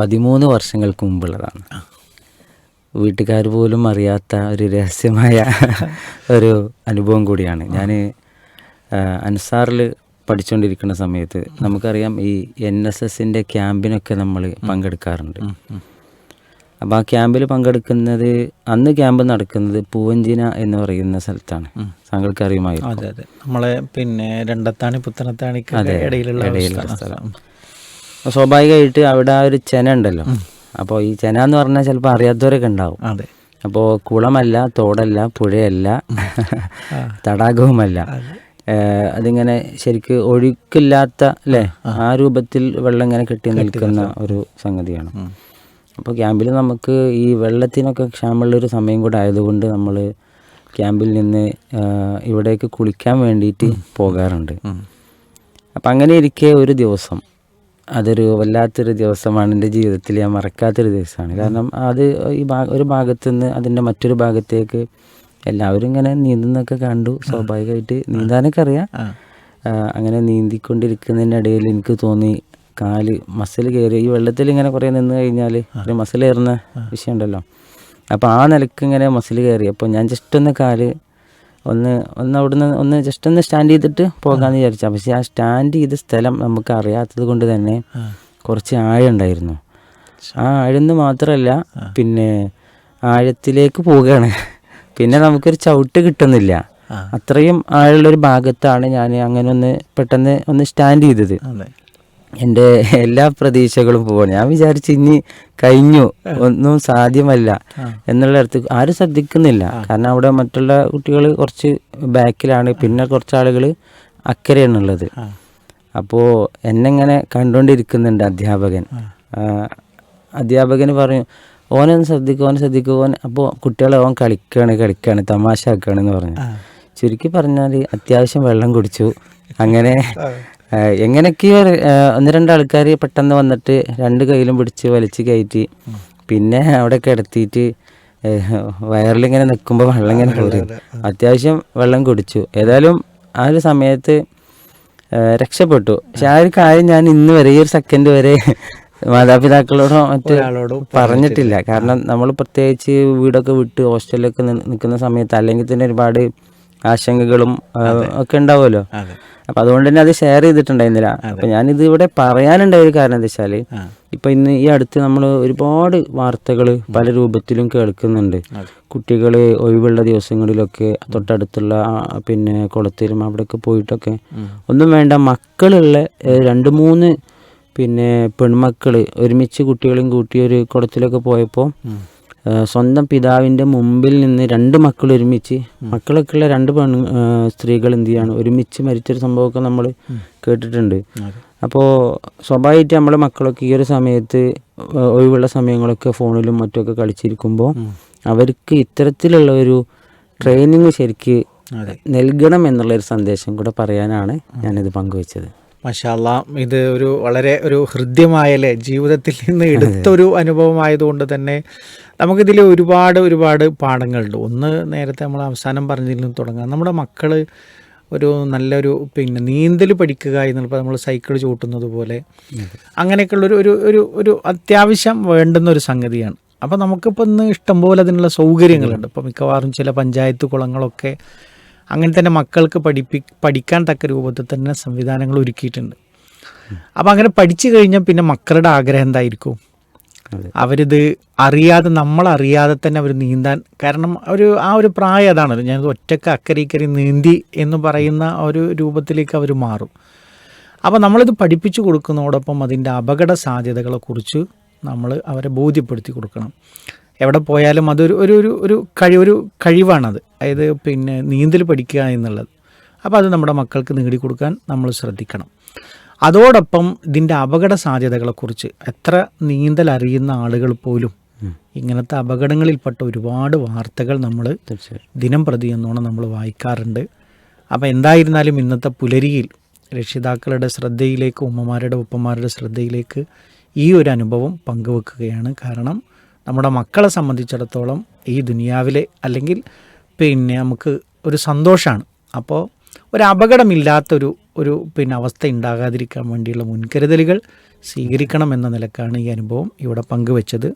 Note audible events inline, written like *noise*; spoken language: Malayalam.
പതിമൂന്ന് വർഷങ്ങൾക്ക് മുമ്പുള്ളതാണ്. വീട്ടുകാർ പോലും അറിയാത്ത ഒരു രഹസ്യമായ *laughs* ഒരു അനുഭവം കൂടിയാണ്. ഞാൻ അൻസാറിൽ പഠിച്ചുകൊണ്ടിരിക്കുന്ന സമയത്ത് നമുക്കറിയാം ഈ എൻ എസ് എസിന്റെ ക്യാമ്പിനൊക്കെ നമ്മൾ പങ്കെടുക്കാറുണ്ട്. അപ്പോൾ ആ ക്യാമ്പിൽ പങ്കെടുക്കുന്നത് അന്ന് ക്യാമ്പ് നടക്കുന്നത് പൂവഞ്ചിന എന്ന് പറയുന്ന സ്ഥലത്താണ്. താങ്കൾക്ക് അറിയുമായിരുന്നു അതെ അതെ. നമ്മളെ പിന്നെ രണ്ടത്താണി പുത്തനത്താണിക്ക് ഇടയിലുള്ള സ്ഥലം. സ്വാഭാവികമായിട്ട് അവിടെ ആ ഒരു ചെന ഉണ്ടല്ലോ. അപ്പോൾ ഈ ചെന എന്ന് പറഞ്ഞാൽ ചിലപ്പോൾ അറിയാത്തവരൊക്കെ ഉണ്ടാവും. അതെ. അപ്പോൾ കുളമല്ല തോടല്ല പുഴയല്ല തടാകവുമല്ല. അതിങ്ങനെ ശരിക്ക് ഒഴുക്കില്ലാത്ത അല്ലേ? ആ. രൂപത്തിൽ വെള്ളം ഇങ്ങനെ കെട്ടി നിൽക്കുന്ന ഒരു സംഗതിയാണ്. അപ്പോൾ ക്യാമ്പിൽ നമുക്ക് ഈ വെള്ളത്തിനൊക്കെ ക്ഷാമുള്ളൊരു സമയം കൂടെ ആയതുകൊണ്ട് നമ്മൾ ക്യാമ്പിൽ നിന്ന് ഇവിടേക്ക് കുളിക്കാൻ വേണ്ടിയിട്ട് പോകാറുണ്ട്. അപ്പം അങ്ങനെ ഇരിക്കേ ഒരു ദിവസം. അതൊരു വല്ലാത്തൊരു ദിവസമാണ് എന്റെ ജീവിതത്തിൽ. ഞാൻ മറക്കാത്തൊരു ദിവസമാണ്. കാരണം അത് ഈ ഭാഗ ഒരു ഭാഗത്തു നിന്ന് അതിന്റെ മറ്റൊരു ഭാഗത്തേക്ക് എല്ലാവരും ഇങ്ങനെ നീന്തുന്നൊക്കെ കണ്ടു. സ്വാഭാവികമായിട്ട് നീന്താനൊക്കെ അറിയാം അങ്ങനെ നീന്തിക്കൊണ്ടിരിക്കുന്നതിനിടയിൽ എനിക്ക് തോന്നി കാൽ മസിൽ കയറി. ഈ വെള്ളത്തിൽ ഇങ്ങനെ കുറേ നിന്ന് കഴിഞ്ഞാൽ ഒരു മസിൽ കയറുന്ന വിഷയമുണ്ടല്ലോ. അപ്പോൾ ആ നിലയ്ക്ക് ഇങ്ങനെ മസിൽ കയറി. അപ്പോൾ ഞാൻ ജസ്റ്റ് ഒന്ന് കാൽ ഒന്ന് ഒന്ന് അവിടുന്ന് ഒന്ന് ജസ്റ്റ് ഒന്ന് സ്റ്റാൻഡ് ചെയ്തിട്ട് പോകാമെന്ന് വിചാരിച്ചാൽ പക്ഷേ ആ സ്റ്റാൻഡ് ചെയ്ത സ്ഥലം നമുക്ക് അറിയാത്തത് കൊണ്ട് തന്നെ കുറച്ച് ആഴം ഉണ്ടായിരുന്നു ആ ആഴെന്ന് മാത്രമല്ല പിന്നെ ആഴത്തിലേക്ക് പോവുകയാണ്. പിന്നെ നമുക്കൊരു ചവിട്ട് കിട്ടുന്നില്ല. അത്രയും ആഴമുള്ളൊരു ഭാഗത്താണ് ഞാൻ അങ്ങനെ ഒന്ന് പെട്ടെന്ന് ഒന്ന് സ്റ്റാൻഡ് ചെയ്തത്. എന്റെ എല്ലാ പ്രതീക്ഷകളും പോവാണ്. ഞാൻ വിചാരിച്ചു ഇനി കഴിഞ്ഞു. ഒന്നും സാധ്യമല്ല. എന്നുള്ള അടുത്ത് ആരും ശ്രദ്ധിക്കുന്നില്ല. കാരണം അവിടെ മറ്റുള്ള കുട്ടികൾ കുറച്ച് ബാക്കിലാണ്. പിന്നെ കുറച്ച് ആളുകൾ അക്കരെയാണുള്ളത്. അപ്പോൾ എന്നെങ്ങനെ കണ്ടുകൊണ്ടിരിക്കുന്നുണ്ട് അധ്യാപകൻ. അധ്യാപകന് പറഞ്ഞു ഓനൊന്ന് ശ്രദ്ധിക്കും ഓനെ ശ്രദ്ധിക്കും ഓൻ അപ്പോൾ കുട്ടികളെ ഓൻ കളിക്കുകയാണ് കളിക്കുകയാണ് തമാശ ആക്കുകയാണെന്ന് പറഞ്ഞു. ചുരുക്കി പറഞ്ഞാൽ അത്യാവശ്യം വെള്ളം കുടിച്ചു. അങ്ങനെ എങ്ങനെയൊക്കെയോ ഒന്ന് രണ്ട് ആൾക്കാർ പെട്ടെന്ന് വന്നിട്ട് രണ്ട് കയ്യിലും പിടിച്ച് വലിച്ച് കയറ്റി പിന്നെ അവിടെ കിടത്തിയിട്ട് വയറിലിങ്ങനെ നിൽക്കുമ്പോൾ വെള്ളം ഇങ്ങനെ കയറി അത്യാവശ്യം വെള്ളം കുടിച്ചു. ഏതായാലും ആ ഒരു സമയത്ത് രക്ഷപ്പെട്ടു. പക്ഷെ ആ ഒരു കാര്യം ഞാൻ ഇന്ന് വരെ ഈ ഒരു സെക്കൻഡ് വരെ മാതാപിതാക്കളോടോ മറ്റ് പറഞ്ഞിട്ടില്ല. കാരണം നമ്മൾ പ്രത്യേകിച്ച് വീടൊക്കെ വിട്ട് ഹോസ്റ്റലിലൊക്കെ നിൽക്കുന്ന സമയത്ത് അല്ലെങ്കിൽ തന്നെ ഒരുപാട് ആശങ്കകളും ഒക്കെ ഉണ്ടാവുമല്ലോ. അപ്പൊ അതുകൊണ്ട് തന്നെ അത് ഷെയർ ചെയ്തിട്ടുണ്ടായിരുന്നില്ല. അപ്പൊ ഞാനിത് ഇവിടെ പറയാനുണ്ടായ ഒരു കാരണം എന്താ വെച്ചാൽ ഇപ്പൊ ഇന്ന് ഈ അടുത്ത് നമ്മൾ ഒരുപാട് വാർത്തകൾ പല രൂപത്തിലും കേൾക്കുന്നുണ്ട്. കുട്ടികൾ ഒഴിവുള്ള ദിവസങ്ങളിലൊക്കെ തൊട്ടടുത്തുള്ള പിന്നെ കുളത്തിലും അവിടെയൊക്കെ പോയിട്ടൊക്കെ ഒന്നും വേണ്ട മക്കളുള്ള രണ്ട് മൂന്ന് പിന്നെ പെൺമക്കൾ ഒരുമിച്ച് കുട്ടികളും കൂട്ടി ഒരു കുളത്തിലൊക്കെ പോയപ്പോൾ സ്വന്തം പിതാവിന്റെ മുമ്പിൽ നിന്ന് രണ്ട് മക്കൾ ഒരുമിച്ച് മക്കളൊക്കെ ഉള്ള രണ്ട് പെണ് സ്ത്രീകൾ എന്ത് ചെയ്യാണ്? ഒരുമിച്ച് മരിച്ചൊരു സംഭവമൊക്കെ നമ്മൾ കേട്ടിട്ടുണ്ട്. അപ്പോൾ സ്വാഭാവികമായിട്ട് നമ്മളെ മക്കളൊക്കെ ഈ ഒരു സമയത്ത് ഒഴിവുള്ള സമയങ്ങളൊക്കെ ഫോണിലും മറ്റുമൊക്കെ കളിച്ചിരിക്കുമ്പോൾ അവർക്ക് ഇത്തരത്തിലുള്ള ഒരു ട്രെയിനിങ് ശരിക്ക് നൽകണം എന്നുള്ളൊരു സന്ദേശം കൂടെ പറയാനാണ് ഞാനിത് പങ്കുവച്ചത്. മഷാല്ല ഇത് ഒരു വളരെ ഒരു ഹൃദ്യമായല്ലേ? ജീവിതത്തിൽ നിന്ന് എടുത്തൊരു അനുഭവമായതുകൊണ്ട് തന്നെ നമുക്കിതിൽ ഒരുപാട് ഒരുപാട് പാഠങ്ങളുണ്ട്. ഒന്ന് നേരത്തെ നമ്മൾ അവസാനം പറഞ്ഞതിൽ നിന്ന് തുടങ്ങാം. നമ്മുടെ മക്കൾ ഒരു നല്ലൊരു പിന്നെ നീന്തൽ പഠിക്കുക എന്നുള്ളത് നമ്മൾ സൈക്കിൾ ചൂട്ടുന്നത് പോലെ അങ്ങനെയൊക്കെയുള്ളൊരു ഒരു ഒരു ഒരു അത്യാവശ്യം വേണ്ടുന്ന ഒരു സംഗതിയാണ്. അപ്പോൾ നമുക്കിപ്പോൾ ഇന്ന് ഇഷ്ടംപോലെ അതിനുള്ള സൗകര്യങ്ങളുണ്ട്. ഇപ്പോൾ മിക്കവാറും ചില പഞ്ചായത്ത് കുളങ്ങളൊക്കെ അങ്ങനെ തന്നെ മക്കൾക്ക് പഠിപ്പി പഠിക്കാൻ തക്ക രൂപത്തിൽ തന്നെ സംവിധാനങ്ങൾ ഒരുക്കിയിട്ടുണ്ട്. അപ്പോൾ അങ്ങനെ പഠിച്ചു കഴിഞ്ഞാൽ പിന്നെ മക്കളുടെ ആഗ്രഹം എന്തായിരിക്കും? അവരിത് അറിയാതെ നമ്മളറിയാതെ തന്നെ അവർ നീന്താൻ കാരണം ഒരു ആ ഒരു പ്രായം അതാണ്. ഞാൻ ഒറ്റയ്ക്ക് അക്കരെ ഇക്കരെ നീന്തി എന്ന് പറയുന്ന ഒരു രൂപത്തിലേക്ക് അവർ മാറും. അപ്പോൾ നമ്മളിത് പഠിപ്പിച്ചു കൊടുക്കുന്നതോടൊപ്പം അതിന്റെ അപകട സാധ്യതകളെക്കുറിച്ച് നമ്മൾ അവരെ ബോധ്യപ്പെടുത്തി കൊടുക്കണം. എവിടെ പോയാലും അതൊരു ഒരു ഒരു ഒരു കഴി ഒരു കഴിവാണത്. അതായത് പിന്നെ നീന്തൽ പഠിക്കുക എന്നുള്ളത്. അപ്പോൾ അത് നമ്മുടെ മക്കൾക്ക് നേടിക്കൊടുക്കാൻ നമ്മൾ ശ്രദ്ധിക്കണം. അതോടൊപ്പം ഇതിന്റെ അപകട സാധ്യതകളെക്കുറിച്ച് എത്ര നീന്തൽ അറിയുന്ന ആളുകൾ പോലും ഇങ്ങനത്തെ അപകടങ്ങളിൽപ്പെട്ട ഒരുപാട് വാർത്തകൾ നമ്മൾ ദിനം പ്രതി എന്നോണം നമ്മൾ വായിക്കാറുണ്ട്. അപ്പോൾ എന്തായിരുന്നാലും ഇന്നത്തെ പുലരിയിൽ രക്ഷിതാക്കളുടെ ശ്രദ്ധയിലേക്ക് ഉമ്മമാരുടെ ഉപ്പമാരുടെ ശ്രദ്ധയിലേക്ക് ഈ ഒരു അനുഭവം പങ്കുവെക്കുകയാണ്. കാരണം നമ്മുടെ മക്കളെ സംബന്ധിച്ചിടത്തോളം ഈ ദുനിയാവിലെ അല്ലെങ്കിൽ പിന്നെ നമുക്ക് ഒരു സന്തോഷമാണ് അപ്പോൾ ഒരു അപകടമില്ലാത്തൊരു ഒരു പിന്നെ അവസ്ഥ ഉണ്ടാകാതിരിക്കാൻ വേണ്ടിയുള്ള മുൻകരുതലുകൾ സ്വീകരിക്കണം എന്ന നിലക്കാണ് ഈ അനുഭവം ഇവിടെ പങ്കുവെച്ചത്.